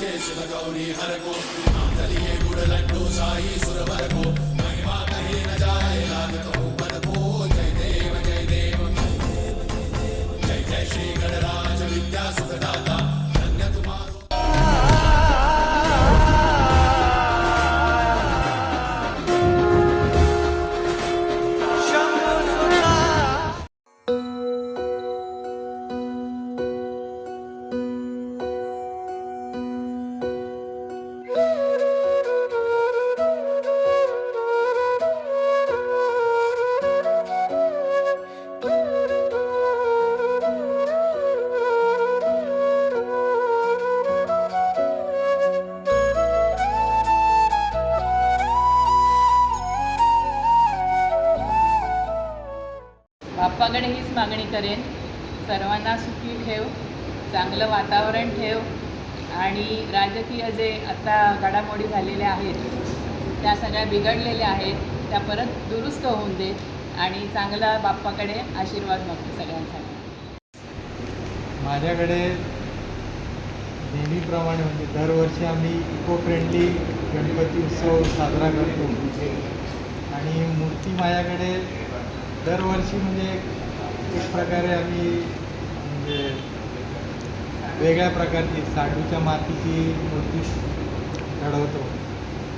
చేసిన గౌరీ హరకు. తలియే గుడలట్టు సాయి సురవరకు बाप्पाकडे हीच मागणी करेन. सर्वांना सुखी ठेव चांगलं वातावरण ठेव आणि राजकीय जे आता घडामोडी झालेल्या आहेत त्या सगळ्या बिघडलेल्या आहेत त्या परत दुरुस्त होऊन दे आणि चांगला बाप्पाकडे आशीर्वाद मागतो सगळ्यांसाठी. माझ्याकडे नेहमीप्रमाणे म्हणजे दरवर्षी आम्ही इको फ्रेंडली गणपती उत्सव साजरा करतो. आणि मूर्ती माझ्याकडे दरवर्षी म्हणजे एक प्रकारे आम्ही म्हणजे वेगळ्या प्रकारची साडूच्या मातीची मूर्ती घडवतो.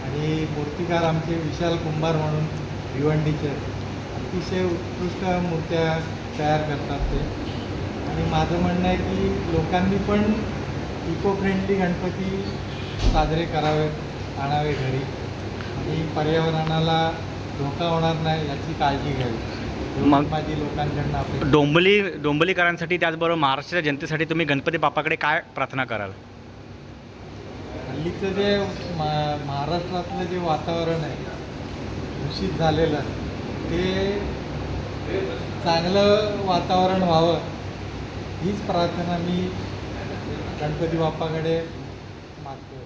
आणि मूर्तिकार आमचे विशाल कुंभार म्हणून भिवंडीचे. अतिशय उत्कृष्ट मूर्त्या तयार करतात ते. आणि माझं म्हणणं आहे की लोकांनी पण इको फ्रेंडली गणपती साजरे करावे आणावे घरी. आणि पर्यावरणाला धोका होणार नाही याची काळजी घ्यावी. मग- लोकांकडनं डोंबली डोंबलीकरांसाठी त्याचबरोबर महाराष्ट्राच्या जनतेसाठी तुम्ही गणपती बाप्पाकडे काय प्रार्थना कराल? हल्लीचं जे मा महाराष्ट्रातलं जे वातावरण आहे दूषित झालेलं ते चांगलं वातावरण व्हावं हीच प्रार्थना मी गणपती बाप्पाकडे मागतो